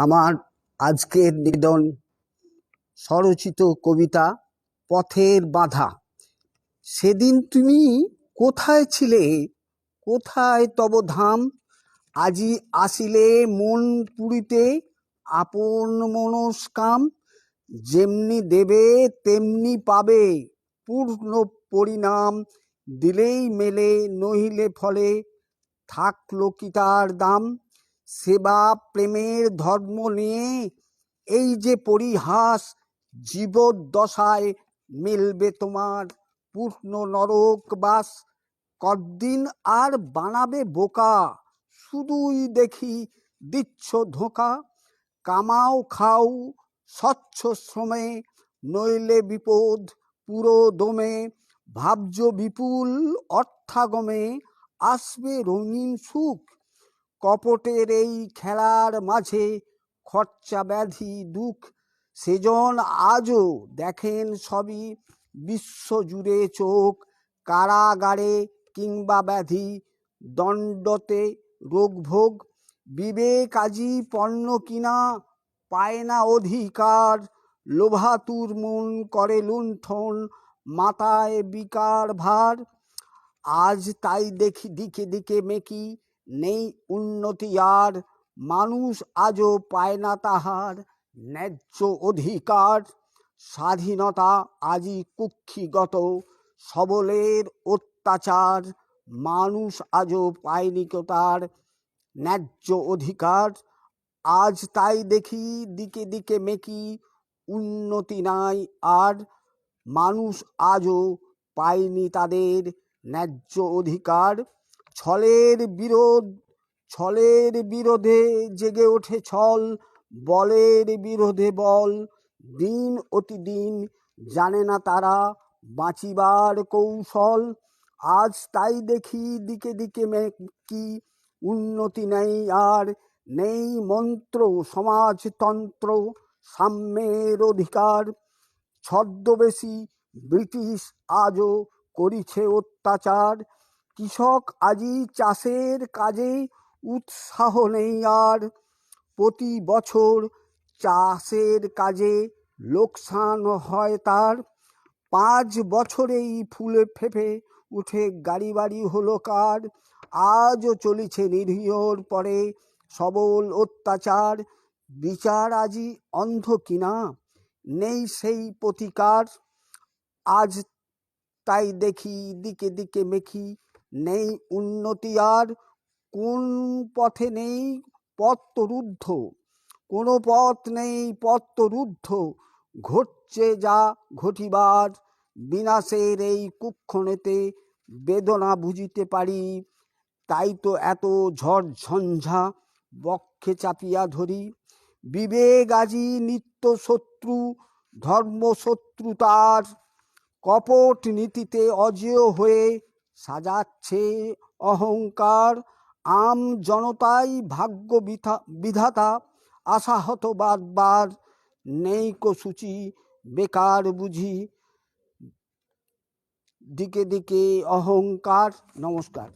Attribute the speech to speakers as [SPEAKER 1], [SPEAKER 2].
[SPEAKER 1] আমার আজকের নিবেদন স্বরচিত কবিতা পথের বাধা। সেদিন তুমি কোথায় ছিলে? কোথায় তব ধাম? আজি আসিলে মন পুরিতে আপন মনস্কাম। যেমনি দেবে, তেমনি পাবে পূর্ণ পরিণাম। দিলেই মেলে, নহিলে ফলে। থাকল কি তার দাম? সেবা প্রেমের ধর্ম নিয়ে এই যে পরিহাস জীবদ্দশায় মিলবে তোমার। পূর্ণ নরক বাস কদিন আর বানাবে বোকা? শুধুই দেখি দিচ্ছ ধোঁকা। কামাও খাও স্বচ্ছ শ্রমে, নইলে বিপদ পুরো দমে ভাবজ বিপুল অর্থাগমে, আসবে রঙিন সুখ কপটের এই খেলার মাঝে খরচা, ব্যাধি, দুঃখ, সেজন আজও দেখেন সবই বিশ্বজুড়ে চোখ, কারাগারে কিংবা ব্যাধি, দণ্ডতে রোগভোগ, বিবেক আজি পণ্য কিনা, পায় না অধিকার, লোভাতুর মন করে লুণ্ঠন, মাথায় বিকার ভার, আজ তাই দেখি দিকে দিকে মেকি নেই উন্নতি আর, মানুষ আজও পায় না তাহার ন্যায্য অধিকার। স্বাধীনতা আজি কুক্ষিগত, সবলের অত্যাচার, মানুষ আজও পায়নি তার ন্যায্য অধিকার। আজ তাই দেখি দিকে দিকে মেকি উন্নতি নাই আর, মানুষ আজও পায়নি তাদের ন্যায্য অধিকার। ছলের বিরোধ, ছলের বিরোধে জেগে ওঠে ছল, বলের বিরোধে বল। দিন অতি দিন জানে না তারা বাঁচিবার কৌশল। আজ তাই দেখি দিকে দিকে কি উন্নতি নেই আর নেই মন্ত্র, সমাজতন্ত্র, সাম্যের অধিকার। ছদ্মবেশী ব্রিটিশ আজও করিছে অত্যাচার। কৃষক আজি চাষের কাজে উৎসাহ নেই আর। প্রতি বছর চাষের কাজে লোকসান হয় তার। পাঁচ বছরেই ফুলে ফেপে উঠে গাড়ি বাড়ি হলো কার। আজও চলিছে নিরীহর পরে সবল অত্যাচার। বিচার আজি অন্ধ কিনা? নেই সেই প্রতিকার। আজ তাই দেখি দিকে দিকে মেখি নেই উন্নতি আর কোন পথে নেই পথ রুদ্ধ কোনো পথ নেই পথ রুদ্ধ ঘটছে যা ঘটিবার, বিনাশের এই কুক্ষণেতে বেদনা বুঝিতে পারি। তাই তো এত ঝড় ঝঞ্ঝা বক্ষে চাপিয়া ধরি। বিবেক আজি নিত্য শত্রু ধর্ম শত্রু তার। কপট নীতিতে অজেয় হয়ে সাজাচ্ছে অহংকার। আম জনতাই ভাগ্য বিধাতা, আশাহত বারবার। নেই কসুচি বেকার বুঝি। দিকে দিকে অহংকার। নমস্কার।